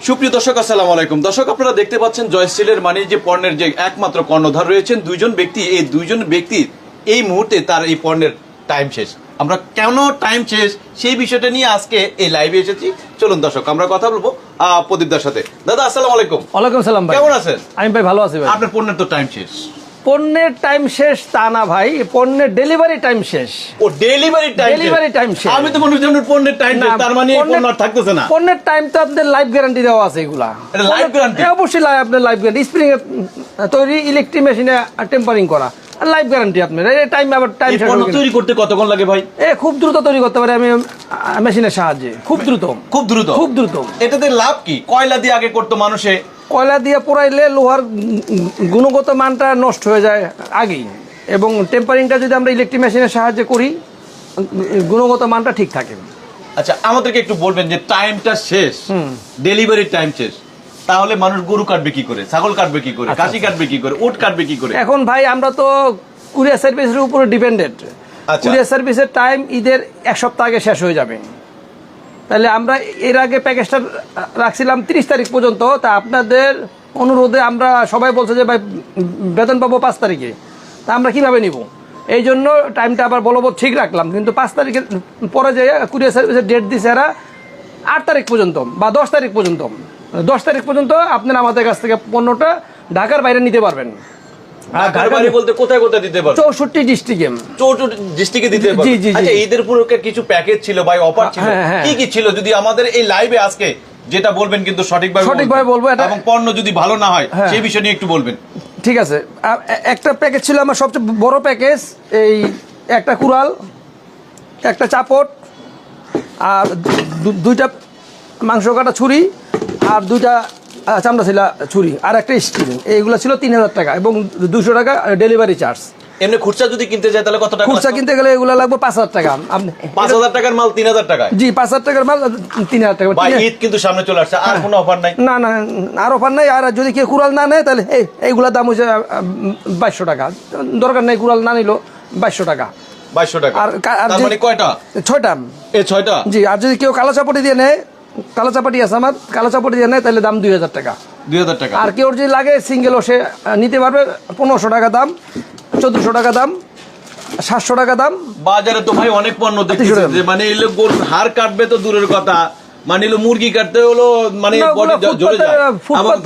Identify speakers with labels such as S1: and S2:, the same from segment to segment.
S1: সুপ্রিয় দর্শক আসসালামু আলাইকুম। দর্শক আপনারা দেখতে পাচ্ছেন জয়স্টিলের মানে যে পণ্যের যে একমাত্র কর্ণধার রয়েছেন দুইজন ব্যক্তি এই দুইজন ব্যক্তি এই মুহূর্তে তার এই পণ্যের টাইম শেষ। আমরা কেন টাইম শেষ? সেই বিষয়টা নিয়ে আজকে এই লাইভে এসেছি। চলুন দর্শক আমরা কথা বলব আহ, প্রদীপদার সাথে। দাদা আসসালামু আলাইকুম।
S2: ওয়ালাইকুম সালাম
S1: কেমন আছেন?
S2: আমি ভাই ভালো আছি ভাই।
S1: আপনার পণ্যের তো টাইম শেষ।
S2: পণ্যের টাইম শেষ তা না ভাই পণ্যের ডেলিভারি টাইম শেষ।
S1: ও ডেলিভারি টাইম
S2: Delivery time শেষ।
S1: আমি তো মনে হচ্ছে পণ্যের টাইম শেষ
S2: না,
S1: তার মানে পণ্য আর থাকতেছে না।
S2: পণ্যের টাইম তো আপনাদের লাইফ গ্যারান্টি দেওয়া আছে এগুলা।
S1: guarantee?
S2: এ অবশ্যই আপনার লাইফ গ্যারান্টি স্প্রিং তৈরি ইলেকট্রিক মেশিনে টেম্পারিং করা। আর লাইফ গ্যারান্টি আপনার এই টাইম আবার টাইম
S1: তৈরি করতে কতক্ষণ লাগে ভাই?
S2: এ খুব দ্রুত তৈরি করতে পারি আমি মেশিনের সাহায্যে। খুব দ্রুত।
S1: খুব দ্রুত?
S2: খুব দ্রুত।
S1: এটাতে লাভ কি? কয়লা দিয়ে আগে করতো মানুষে?
S2: কয়লা দিয়ে পোড়াইলে লোহার গুণগত মানটা নষ্ট হয়ে যায় আগেই। এবং টেম্পারিংটা যদি আমরা ইলেকট্রিক মেশিনের সাহায্যে করি গুণগত মানটা ঠিক থাকে।
S1: আচ্ছা আমাদেরকে একটু বলবেন যে টাইমটা শেষ ডেলিভারি টাইম শেষ। তাহলে মানুষ গরু কাটবে কি করে? ছাগল কাটবে কি করে? খাসি কাটবে কি করে? উট কাটবে কি করে?
S2: এখন ভাই আমরা তো কুরিয়ার সার্ভিসের উপরে ডিপেন্ডেন্ট
S1: আচ্ছা।
S2: কুরিয়ার সার্ভিসের টাইম ঈদের এক সপ্তাহ আগে শেষ হয়ে যাবে। তাহলে আমরা এর আগে প্যাকেজটা রাখছিলাম তিরিশ তারিখ পর্যন্ত, তা আপনাদের অনুরোধে আমরা সবাই বলছে যে ভাই, বেতন পাবো পাঁচ তারিখে। তা আমরা কীভাবে নিব? এই জন্য টাইমটা আবার বলবৎ ঠিক রাখলাম, কিন্তু পাঁচ তারিখের পরে যে কুরিয়ার সার্ভিসের ডেট দিছে এরা আট তারিখ পর্যন্ত বা দশ তারিখ পর্যন্ত। দশ তারিখ পর্যন্ত আপনারা আমাদের কাছ থেকে পণ্যটা ঢাকার বাইরে নিতে পারবেন।
S1: বলতে কোথায় কোথায় দিতে পারবে
S2: চৌষট্টি ডিস্ট্রিক্টে
S1: চৌচুট ডিস্ট্রিক্টে দিতে। আচ্ছা ঈদের কিছু প্যাকেজ ছিল অফার ছিল?
S2: হ্যাঁ, হ্যাঁ।
S1: কি কি ছিল? যদি আমাদের এই লাইভে আজকে যেটা বলবেন কিন্তু সঠিকভাবে
S2: সঠিকভাবে বলব, এটা-
S1: এবং পণ্য যদি ভালো না হয়
S2: হ্যাঁ।
S1: সেই বিষয় নিয়ে একটু বলবেন।
S2: ঠিক আছে। আর একটা প্যাকেজ ছিল আমার সবচেয়ে বড় প্যাকেজ এই একটা কুড়াল একটা চাপট আর দুইটা মাংস কাটা ছুরি আর দুইটা চামড়া ছিল ছুরি আর একটা স্টিল এইগুলো ছিল তিন হাজার টাকা এবং দুশো টাকা ডেলিভারি চার্জ
S1: এমনি খুচরা যদি কিনতে যায় তাহলে কত টাকা
S2: খুচরা কিনতে গেলে এগুলো লাগবে পাঁচ হাজার টাকা। আপনি
S1: পাঁচ হাজার টাকার মাল তিন হাজার টাকায়?
S2: জি পাঁচ হাজার টাকার মাল তিন হাজার টাকা।
S1: ঈদ কিন্তু সামনে চলে আসছে আর কোনো অফার নাই?
S2: না না আর অফার নাই। আর যদি কেউ কুড়াল না নেয় তাহলে এই এইগুলোর দাম হচ্ছে বাইশশো টাকা। দরকার নেই কুড়াল না নিল বাইশশো টাকা।
S1: বাইশশো টাকা।
S2: আর
S1: মানে কয়টা?
S2: ছয়টা।
S1: এ ছয়টা?
S2: জি আর যদি কেউ কালো চাপটি দিয়ে নেয় কালো চাপাটি আছে আমার। কালো চাপটি দিয়ে নেয় তাহলে দাম দুই হাজার টাকা।
S1: দুই হাজার টাকা।
S2: আর কেউ যদি লাগে সিঙ্গেলও সে নিতে পারবে। পনেরোশো টাকা দাম চোদ্দোশো টাকা দাম সাতশো টাকা দাম।
S1: বাজারে তো ভাই অনেক পণ্য দেখতেছি মানে এলো গরুর হাড় কাটবে তো দূরের কথা। মানে এলো মুরগি কাটতে হলো মানে ঝরে যায়।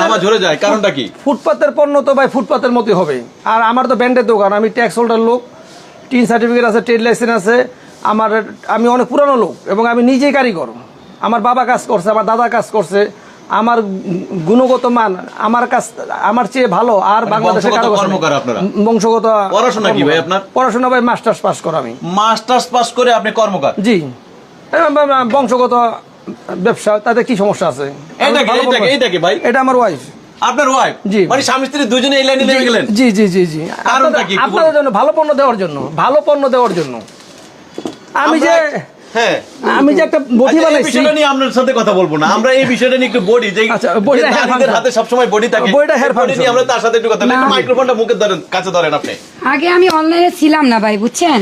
S1: ধামা ঝরে যায়। কারণটা কি?
S2: ফুটপাতের পণ্য তো ভাই ফুটপাতের মতোই হবে। আর আমার তো ব্যান্ডের দোকান আমি ট্যাক্স হোল্ডার লোক। টিন সার্টিফিকেট আছে ট্রেড লাইসেন্স আছে। আমার আমি অনেক পুরানো লোক এবং আমি নিজেই কারিগর। আমার বাবা কাজ করছে আমার দাদা কাজ করছে আমার গুণগত মান আমার কাছ আমার চেয়ে ভালো আর
S1: মানে
S2: বাংলাদেশের
S1: বংশগত পড়াশোনা কি ভাই আপনার?
S2: পড়াশোনা ভাই মাস্টার্স পাস করা আমি।
S1: মাস্টার্স পাস করে আপনি কর্মকার?
S2: জি। বংশগত ব্যবসা তাতে কি সমস্যা আছে?
S1: ভাই?
S2: এটা আমার ওয়াইফ
S1: আপনার ওয়াইফ
S2: জি।
S1: মানে স্বামী স্ত্রী দুজনে এই লাইনে নেমে গেলেন?
S2: জি জি জি জি। আপনাদের- জন্য ভালো পণ্য দেওয়ার জন্য ভালো পণ্য দেওয়ার জন্য। আমি যে
S1: হ্যাঁ।
S2: আমি যে একটা বটি
S1: আচ্ছা,
S2: বানাইছি।
S1: বিষয়টা নিয়ে আপনার সাথে কথা বলব না। আমরা এই বিষয়টা নিয়ে একটু বডি যে
S2: আচ্ছা, বডিটা
S1: যে
S2: hair
S1: নারীদের
S2: function।
S1: বডি থাকে
S2: বডিটা hair
S1: এই নিয়ে আমরা তার সাথে একটু কথা বলি। মাইক্রোফোনটা মুখে ধরেন কাছে ধরেন আপনি।
S3: আগে আমি অনলাইনে ছিলাম না ভাই বুঝছেন?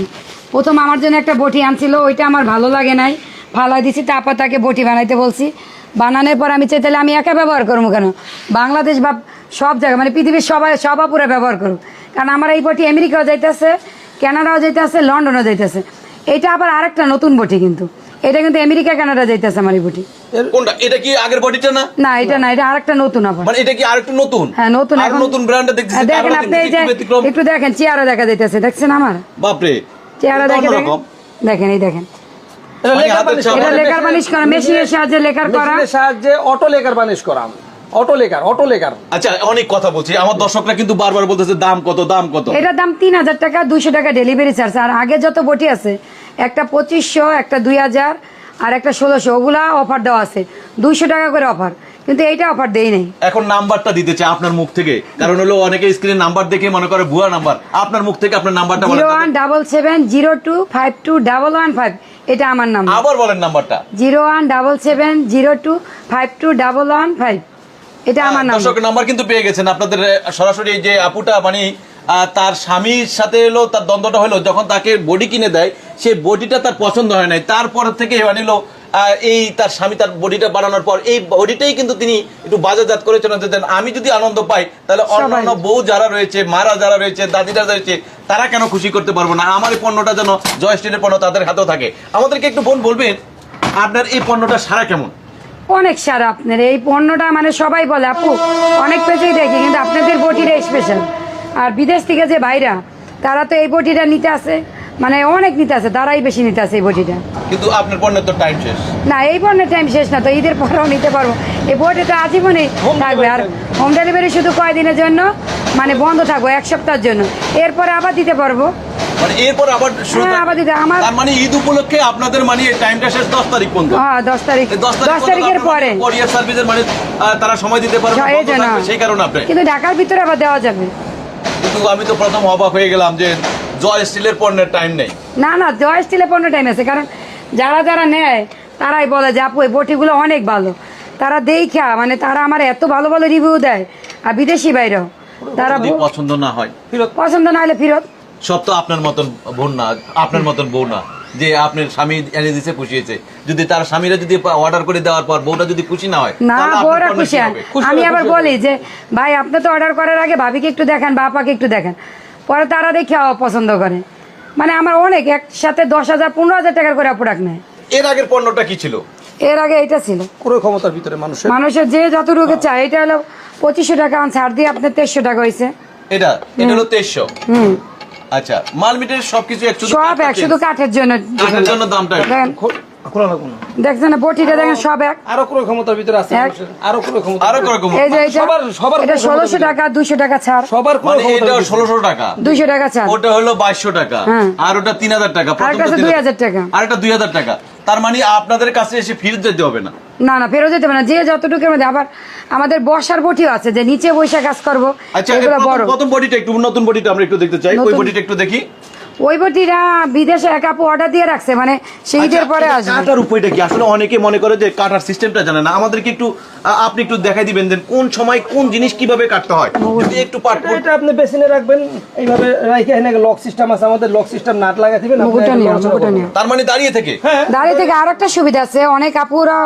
S3: প্রথম আমার জন্য একটা বটি আনছিল ওইটা আমার ভালো লাগে নাই। ফালাই দিছি তারপর তাকে বটি বানাইতে বলছি। বানানোর পর আমি চাই তাহলে আমি একা ব্যবহার করব কেন? বাংলাদেশ বা সব জায়গায় মানে পৃথিবীর সবাই সবাপুরে ব্যবহার করুক। কারণ আমার এই বটি আমেরিকাও যাইতেছে কানাডাও যাইতেছে লন্ডনও যাইতেছে। এটা আবার আরেকটা নতুন বটি কিন্তু। এটা কিন্তু আমেরিকা কানাডা যাইতেছে আমার এই বটি।
S1: কোনটা? এটা কি আগের বডিটা না?
S3: না এটা না এটা আরেকটা নতুন আবার।
S1: মানে এটা কি আরেকটু নতুন?
S3: হ্যাঁ নতুন এখন
S1: নতুন ব্র্যান্ডে দেখতেছি।
S3: হ্যাঁ, দেখেন আপনি এই যে
S1: একটু
S3: দেখেন চেয়ারও দেখা যাইতেছে দেখছেন আমার? চেহারা
S1: এটা
S3: দেখেন। দেখেন এই দেখেন।
S2: এটা
S1: মানে
S2: লেকার বানিশ করা।
S3: এটা লেকার বানিশ করা মেশিনের সাহায্যে লেকার করা।
S2: মেশিনের সাহায্যে অটো লেকার বানিশ করা। অটো লেকার অটো লেকার
S1: আচ্ছা অনেক কথা বলছি। আমার দর্শকরা কিন্তু বারবার বলতেছে দাম কত দাম কত?
S3: এটার দাম তিন হাজার টাকা দুইশো টাকা ডেলিভারি চার্জ আর আগে যত বটি আছে একটা পঁচিশশো একটা দুই হাজার আর একটা ষোলোশো। ওগুলা অফার দেওয়া আছে। দুইশো টাকা করে অফার কিন্তু এইটা অফার দেই নাই।
S1: এখন নাম্বারটা দিতে চাই আপনার মুখ থেকে। কারণ হলো অনেকে স্ক্রিনে নাম্বার দেখে মনে করে ভুয়া নাম্বার আপনার মুখ থেকে আপনার নাম্বারটা বলেন
S3: জিরো
S1: তো।
S3: One double seven zero two five two double one five. এটা আমার নাম
S1: আবার বলেন নাম্বারটা।
S3: Zero one double seven zero two five two double one five. এটা আমার নাম
S1: দর্শক নাম্বার কিন্তু পেয়ে গেছেন। আপনাদের সরাসরি এই যে আপুটা মানে তার স্বামীর সাথে এলো তার দ্বন্দ্বটা হলো যখন তাকে বডি কিনে দেয় সেই বডিটা তার পছন্দ হয় নাই। তারপর থেকে হলো এই তার স্বামী তার বডিটা বানানোর পর। এই বডিটাই কিন্তু তিনি একটু বাজারজাত করেছেন যে দেন, আমি যদি আনন্দ পাই তাহলে অন্যান্য বউ যারা রয়েছে মারা যারা রয়েছে দাদিরা রয়েছে তারা কেন খুশি করতে পারব না? আমার এই পণ্যটা যেন জয় স্টিলের পণ্য তাদের হাতেও থাকে। আমাদেরকে একটু বোন বলবেন আপনার এই পণ্যটা সারা কেমন?
S3: অনেক সার আপনার। এই পণ্যটা মানে সবাই বলে আপু অনেক পেজেই দেখি কিন্তু আপনাদের বটিটা স্পেশাল আর বিদেশ থেকে যে ভাইরা তারা তো এই বটিটা নিতে আসে। মানে অনেক নিতে আসে তারাই বেশি নিতে আসে এই বটিটা
S1: কিন্তু আপনার পণ্যের তো টাইম শেষ।
S3: না এই পণ্যের টাইম শেষ না তো ঈদের পরেও নিতে পারব। এই বটিটা আজীবনই থাকবে। আর হোম ডেলিভারি শুধু কয়দিনের জন্য? মানে বন্ধ থাকব এক সপ্তাহের জন্য। এরপরে আবার দিতে পারব।
S1: মানে এরপর আবার
S3: হ্যাঁ, আবার দিতে- আমার-
S1: তার মানে ঈদ উপলক্ষে আপনাদের মানে এই টাইমটা শেষ দশ তারিখ পর্যন্ত।
S3: হ্যাঁ দশ তারিখ।
S1: এই দশ
S3: দশ তারিখের পরে।
S1: কোরিয়ার সার্ভিসের মানে তারা সময় দিতে পারবে
S3: এই
S1: বন্ধ
S3: যে না।
S1: থাকবে, সেই কারণে আপনি
S3: কিন্তু ঢাকার ভিতরে আবার দেওয়া যাবে।
S1: কিন্তু আমি তো প্রথম অবাক হয়ে গেলাম যে জয় স্টিলের পণ্যের টাইম নেই।
S3: না না জয় স্টিলের পণ্যের টাইম আছে কারণ যারা যারা নেয় তারাই বলে যে আপু এই বটিগুলো অনেক ভালো। তারা দেখা মানে তারা আমার এত ভালো ভালো রিভিউ দেয় আর বিদেশি বাইরেও। তারা
S1: পছন্দ না হয়।
S3: পছন্দ না হলে ফিরত।
S1: সব তো আপনার মতন বোন না আপনার মতন বউ না। যে আপনার স্বামী এনে দিছে খুশি হয়েছে যদি তার স্বামীরা যদি অর্ডার করে দেওয়ার পর বউটা যদি খুশি না হয়
S3: না বউরা খুশি হয়। আমি আবার বলি যে ভাই আপনি তো অর্ডার করার আগে ভাবিকে একটু দেখেন বাপাকে একটু দেখেন। পরে তারা দেখে পছন্দ করে। মানে আমার অনেক একসাথে দশ হাজার পনেরো হাজার টাকার করে প্রোডাক্ট নেয়।
S1: এর আগের পণ্যটা কি ছিল?
S3: এর আগে এটা ছিল।
S2: ক্রয় ক্ষমতার ভিতরে মানুষের
S3: মানুষের যে যতটুকু চায় এটা হলো পঁচিশশো টাকা ছাড় দিয়ে আপনার তেইশশো টাকা হয়েছে
S1: এটা এটা হলো তেইশশো।
S3: হুম।
S1: আচ্ছা মাল মিটের সবকিছু এক
S3: সব এক শুধু কাঠের জন্য
S1: কাঠের জন্য দামটা
S2: খোলা লাগবে না।
S3: দেখছেন বটিটা দেখেন সব এক।
S2: আরও ক্রয় ক্ষমতার ভিতরে আছে আরও ক্রয় ক্ষমতা।
S1: আরও কীরকম
S3: এই যে
S2: সবার- সবার
S3: এটা টাকা দুশো টাকা ছাড়।
S2: সবার ক্রয়
S1: মানে এটা টাকা।
S3: দুশো টাকা ছাড়।
S1: ওটা হলো বাইশশো টাকা।
S3: হ্যাঁ।
S1: আর ওটা তিন হাজার টাকা।
S3: আর একটা
S1: প্রথমটা
S3: 2000 টাকা।
S1: আর একটা দুই হাজার টাকা। তার মানে আপনাদের কাছে এসে ফিরত যেতে হবে না?
S3: না না ফেরত যেতে হবে না। যে যতটুকুর মধ্যে আবার আমাদের বসার বটিও আছে যে নিচে বসে কাজ করব
S1: আচ্ছা প্রথম- বডিটা একটু নতুন বডিটা আমরা একটু দেখতে চাই। ওই বডিটা একটু দেখি।
S3: ওই বটিটা বিদেশে এক আপু অর্ডার দিয়ে রাখছে মানে শীতের
S1: আচ্ছা,
S3: পরে আসবে।
S1: কাটার উপায়টা কি? আসলে অনেকে মনে করে যে কাটার সিস্টেমটা জানে না। আমাদেরকে একটু আপনি একটু দেখাই দিবেন যে কোন সময় কোন জিনিস কীভাবে কাটতে হয়। যদি একটু পাট
S2: এটা- আপনি বেসিনে রাখবেন। এইভাবে রাখে এনে লক সিস্টেম আছে আমাদের লক সিস্টেম নাট লাগাই দিবেন
S1: তার মানে দাঁড়িয়ে থেকে?
S2: হ্যাঁ।
S3: দাঁড়িয়ে থেকে আর একটা সুবিধা আছে অনেক আপুরা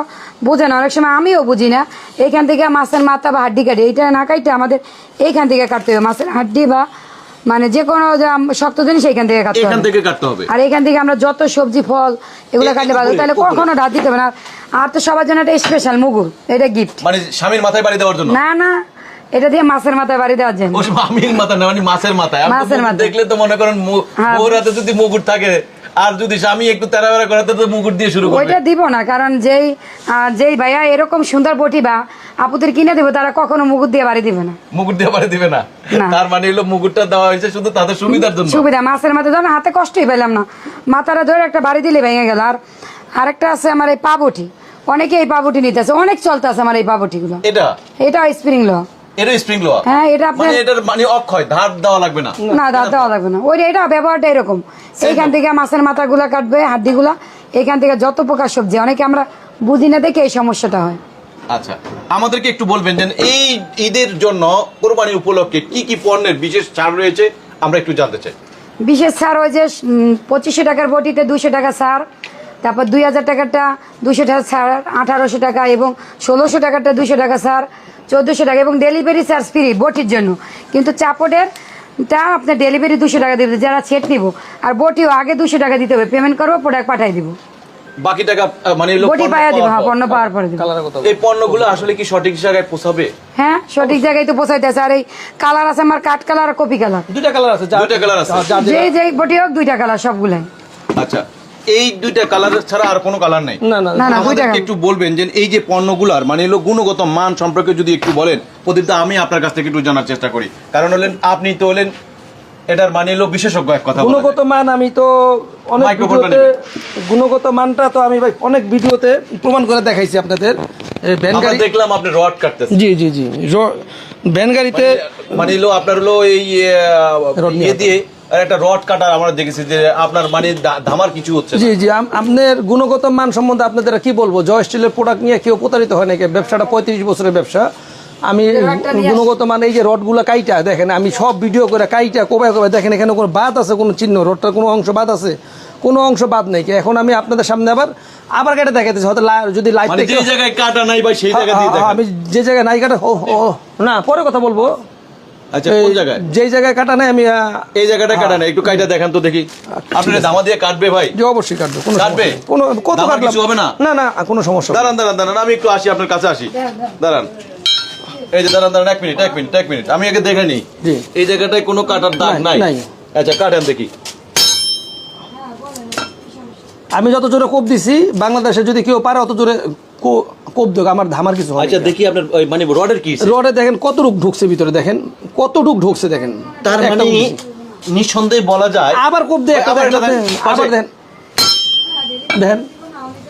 S3: বোঝে না অনেক সময় আমিও বুঝি না। এইখান থেকে মাছের মাথা বা হাড্ডি কাটি এইটা না কাটতে আমাদের এইখান থেকে কাটতে হবে মাছের হাড্ডি বা মানে যে কোনো শক্ত জিনিস এইখান থেকে কাটতে
S1: এখান থেকে কাটতে হবে।
S3: আর এখান থেকে আমরা যত সবজি ফল এগুলো কাটতে
S1: উপরে,
S3: তাহলে কখনো রাত দিতে হবে না। আর তো সবার জন্য একটা স্পেশাল মুগুর। এটা গিফট
S1: মানে স্বামীর মাথায় বাড়ি দেওয়ার জন্য?
S3: না না। এটা দিয়ে মাছের মাথায় বাড়ি দেওয়ার জন্য।
S1: স্বামীর মাথা না মানে মাছের মাথায়
S3: মাছের মাথায়।
S1: দেখলে তো মনে করেন মু-
S3: হ্যাঁ।
S1: যদি মুকুট থাকে আর যদি স্বামী একটু তেরা বেড়া করে তো মুকুট দিয়ে শুরু করবে।
S3: ওইটা দিব না কারণ যেই যেই ভাইয়া এরকম সুন্দর বটিবা আপুদের কিনে দেবো তারা কখনো মুকুট দিয়ে বাড়ি দিবে না।
S1: মুকুট দিয়ে বাড়ি দিবে না। তার মানে হলো মুকুটটা দেওয়া হয়েছে শুধু তাদের সুবিধার জন্য।
S3: সুবিধা মাছের মাথা ধরেন হাতে কষ্টই পেলাম না। মাথাটা ধরে একটা বাড়ি দিলে ভেঙে গেল। আর আরেকটা আছে আমার এই পাবটি। অনেকে এই পাবটি নিতেছে অনেক চলতেছে আমার এই পাবটিগুলো।
S1: এটা?
S3: এটা স্প্রিং লো।
S1: এটা স্প্রিং লোয়া
S3: হ্যাঁ এটা
S1: মানে এটার মানে অক্ষয় ধার দেওয়া লাগবে না।
S3: না দাঁত দেওয়া লাগবে না। ওই এটা ব্যবহারটা এরকম। এইখান থেকে মাছের মাথাগুলা কাটবে হাড্ডিগুলা। এখান থেকে যত প্রকার সবজি অনেকে আমরা বুঝি না দেখে এই সমস্যাটা হয়।
S1: আচ্ছা আমাদেরকে একটু বলবেন যে এই ঈদের জন্য কোরবানি উপলক্ষে কি কি পণ্যের বিশেষ ছাড় রয়েছে আমরা একটু জানতে চাই।
S3: বিশেষ ছাড় ওই যে পঁচিশশো টাকার বটিতে দুশো টাকা ছাড় তারপর দুই হাজার টাকারটা দুশো টাকা ছাড় আঠারোশো টাকা এবং ষোলোশো টাকারটা দুশো টাকা ছাড় চোদ্দোশো টাকা এবং ডেলিভারি চার্জ ফ্রি বটির জন্য। কিন্তু চাপটের তা আপনার ডেলিভারি দুশো টাকা দিবে যারা ছেট নিব। আর বটিও আগে দুশো টাকা দিতে হবে পেমেন্ট করব প্রোডাক্ট পাঠাই দিব।
S1: বাকি টাকা মানে
S3: বটি
S1: পণ্য
S3: পাইয়া দিব হ্যাঁ পণ্য পাওয়ার পরে দিব।
S1: এই পণ্যগুলো আসলে কি সঠিক জায়গায়
S3: হ্যাঁ সঠিক জায়গায় তো আর এই কালার আছে আমার কাঠ কালার আর কপি কালার
S2: দুইটা কালার আছে
S1: দুইটা কালার আছে।
S2: যা- যা-
S3: যেই যেই বটি হোক দুইটা কালার সবগুলাই।
S1: আচ্ছা। এই দুইটা কালার ছাড়া আর কোনো কালার নেই।
S2: না না
S3: না
S1: একটু বলবেন যে এই যে পণ্যগুলার মানে হলো গুণগত মান সম্পর্কে যদি একটু বলেন প্রদীপদা আমি আপনার কাছ থেকে একটু জানার চেষ্টা করি। কারণ হলেন আপনি তো হলেন এটার মানে হলো বিশেষজ্ঞ এক কথা
S2: গুণগত মান আমি তো অনেক ভিডিওতে গুণগত মানটা তো আমি ভাই অনেক ভিডিওতে প্রমাণ করে দেখাইছি আপনাদের। ভ্যান গাড়ি
S1: দেখলাম আপনি রড কাটতেছেন।
S2: জি জি জি ভ্যান গাড়িতে
S1: মানে হলো আপনার হলো এই ইয়ে দিয়ে একটা রড কাটার আমরা দেখেছি যে আপনার মানে ধামার কিছু হচ্ছে
S2: জি জি আপনার গুণগত মান সম্বন্ধে আপনাদের কি বলব? জয় স্টিলের প্রোডাক্ট নিয়ে কেউ প্রতারিত হয় নাকি ব্যবসাটা পঁয়ত্রিশ বছরের ব্যবসা। আমি গুণগত মান এই যে রডগুলো কাইটা দেখেন আমি সব ভিডিও করে কাইটা কোবাই কোবাই দেখেন এখানে কোনো বাদ আছে কোনো চিহ্ন রডটার কোনো অংশ বাদ আছে? কোনো অংশ বাদ নেই। কি এখন আমি আপনাদের সামনে আবার আবার কেটে দেখাতেছি হয়তো যদি লাইট
S1: মানে যে জায়গায় কাটা নাই ভাই সেই জায়গা দিয়ে
S2: হ্যাঁ, আমি যে জায়গায় নাই কাটা না পরে কথা বলব।
S1: আচ্ছা কোন জায়গায়?
S2: যেই জায়গায় কাটা নাই আমি
S1: এই জায়গাটা কাটা নাই একটু কাইটা দেখান তো দেখি। আপনার ধামা দিয়ে কাটবে ভাই?
S2: যে অবশ্যই কাটবো কোনো
S1: কাটবে?
S2: কোনো কত কাটলাম
S1: কিছু হবে না?
S2: না না কোনো সমস্যা
S1: দাঁড়ান দাঁড়ান দাঁড়ান আমি একটু আসি আপনার কাছে আসি। দাঁড়ান এই যে দাঁড়ান দাঁড়ান এক মিনিট এক মিনিট এক মিনিট আমি আগে দেখে নিই। এই জায়গাটায় কোনো কাটার দাগ
S2: নাই।
S1: আচ্ছা কাটেন দেখি।
S2: আমি যত জোরে কোপ দিছি বাংলাদেশে যদি কেউ পারে অত জোরে কো- কোপ দেখ আমার ধামার কিছু হয়
S1: আচ্ছা দেখি আপনার ওই মানে রডের কি?
S2: রডে দেখেন কতটুক ঢুকছে ভিতরে দেখেন। কতটুক ঢুকছে দেখেন।
S1: তার মানে নিঃসন্দেহে বলা যায়
S2: আবার কোপ দিয়ে একটা
S1: আবার
S2: দেখেন দেখেন।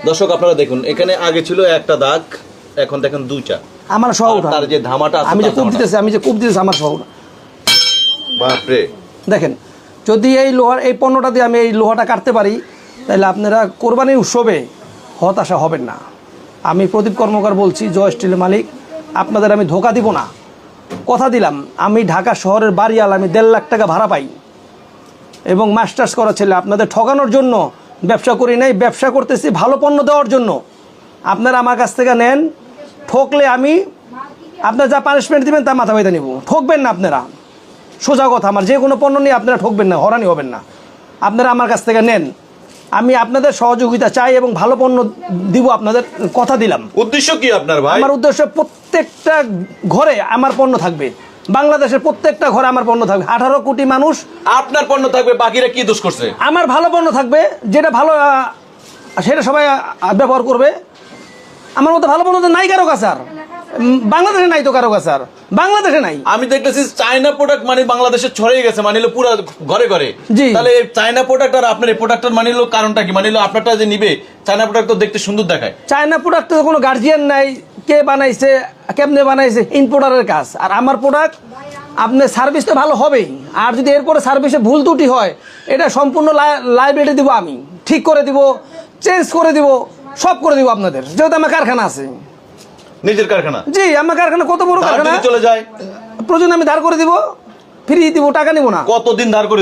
S1: দর্শক আপনারা দেখুন এখানে আগে ছিল একটা দাগ এখন দেখেন দুইটা।
S2: আমার সহ
S1: তার যে ধামাটা আছে
S2: আমি যে কোপ দিতেছি আমি যে কোপ দিতেছি আমার সহ।
S1: বাপরে।
S2: দেখেন যদি এই লোহার এই পণ্যটা দিয়ে আমি এই লোহাটা কাটতে পারি তাহলে আপনারা কোরবানির উৎসবে হতাশা হবেন না। আমি প্রদীপ কর্মকার বলছি, জয় স্টিলের মালিক। আপনাদের আমি ধোকা দিব না। কথা দিলাম, আমি ঢাকা শহরের বাড়িয়াল, আমি দেড় লাখ টাকা ভাড়া পাই। এবং মাস্টার্স করা ছেলে, আপনাদের ঠকানোর জন্য, ব্যবসা করি নাই, ব্যবসা করতেছি, ভালো পণ্য দেওয়ার জন্য। আপনারা আমার কাছ থেকে নেন, ঠকলে আমি, আপনার যা পানিশমেন্ট দেবেন, তা মাথা বাইতে নিব। ঠকবেন না আপনারা। সোজা কথা, আমার যে কোনো পণ্য নিয়ে আপনারা ঠকবেন না হরানি হবেন না। আপনারা আমার কাছ থেকে নেন আমি আপনাদের সহযোগিতা চাই এবং ভালো পণ্য দিব আপনাদের কথা দিলাম।
S1: উদ্দেশ্য কি আপনার ভাই?
S2: আমার উদ্দেশ্য প্রত্যেকটা ঘরে আমার পণ্য থাকবে। বাংলাদেশের প্রত্যেকটা ঘরে আমার পণ্য থাকবে। আঠারো কোটি মানুষ
S1: আপনার পণ্য থাকবে বাকিরা কি দোষ করছে?
S2: আমার ভালো পণ্য থাকবে যেটা ভালো সেটা সবাই ব্যবহার করবে। আমার মতো ভালো পণ্য তো নাই কারও কাছে আর। বাংলাদেশে নাই তো কারও কাছে আর। বাংলাদেশে নাই।
S1: আমি দেখতেছি চায়না প্রোডাক্ট মানে বাংলাদেশে ছড়িয়ে গেছে মানে হলো পুরো ঘরে ঘরে। তাহলে চায়না প্রোডাক্ট আর আপনার এই প্রোডাক্টের মানে কারণটা কি? মানে আপনারটা যে নিবে চায়না প্রোডাক্ট তো দেখতে সুন্দর দেখায়।
S2: চায়না প্রোডাক্ট তো কোনো গার্জিয়ান নাই কে বানাইছে কেমনে বানাইছে ইম্পোর্টারের কাজ। আর আমার প্রোডাক্ট আপনার সার্ভিস তো ভালো হবেই। আর যদি এরপরে সার্ভিসে ভুল ত্রুটি হয় এটা সম্পূর্ণ লাইব্রেরি দিব আমি। ঠিক করে দিব চেঞ্জ করে দিব সব করে দিব আপনাদের। যেহেতু আমার কারখানা আছে।
S1: নিজের কারখানা।
S2: জি আমার কারখানা কত বড় কারখানা?
S1: চলে যায়।
S2: প্রয়োজন আমি ধার করে দিব ফ্রি দিব টাকা নিব না।
S1: কতদিন ধার করে